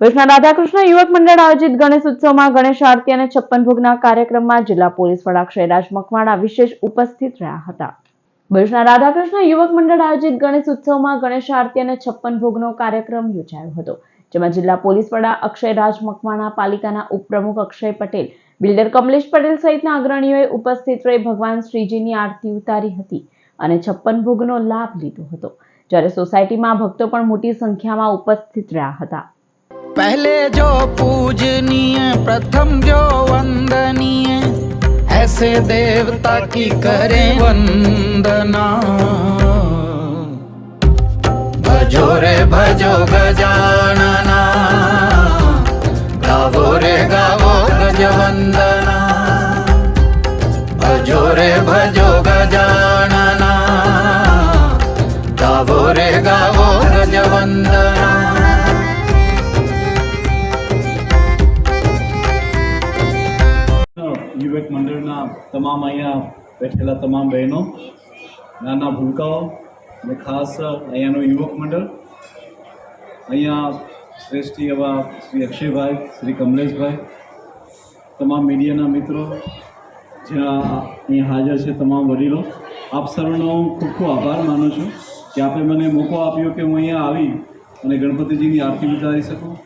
ભુજના રાધાકૃષ્ણ યુવક મંડળ આયોજિત ગણેશ ઉત્સવમાં ગણેશ આરતી અને છપ્પન ભોગના કાર્યક્રમમાં જિલ્લા પોલીસ વડા અક્ષયરાજ મકવાણા વિશેષ ઉપસ્થિત રહ્યા હતા. ભુજના રાધાકૃષ્ણ યુવક મંડળ આયોજિત ગણેશ ઉત્સવમાં ગણેશ આરતી અને છપ્પન ભોગનો કાર્યક્રમ યોજાયો હતો, જેમાં જિલ્લા પોલીસ વડા અક્ષયરાજ મકવાણા, પાલિકાના ઉપપ્રમુખ અક્ષય પટેલ, બિલ્ડર કમલેશ પટેલ સહિતના અગ્રણીઓએ ઉપસ્થિત રહી ભગવાન શ્રીજીની આરતી ઉતારી હતી અને છપ્પન ભોગનો લાભ લીધો હતો. જ્યારે સોસાયટીમાં ભક્તો પણ મોટી સંખ્યામાં ઉપસ્થિત રહ્યા હતા. पहले जो पूजनीय, प्रथम जो वंदनीय, ऐसे देवता की करें वंदना। भजो रे, भजो गजानना, गावो रे, गावो गज वंदना भजो रे, भजो गजानना, गावो रे, गावो गजवंदना। યુવક મંડળના તમામ અહીંયા બેઠેલા તમામ બહેનો, નાના ભૂલકાઓ અને ખાસ અહીંયાનું યુવક મંડળ, અહીંયા શ્રેષ્ઠી એવા શ્રી અક્ષયભાઈ, શ્રી કમલેશભાઈ, તમામ મીડિયાના મિત્રો, જ્યાં અહીંયા હાજર છે તમામ વડીલો, આપ સર્વનો હું ખૂબ ખૂબ આભાર માનું છું કે આપે મને મોકો આપ્યો કે હું અહીંયા આવી અને ગણપતિજીની આરતી ઉતારી શકું.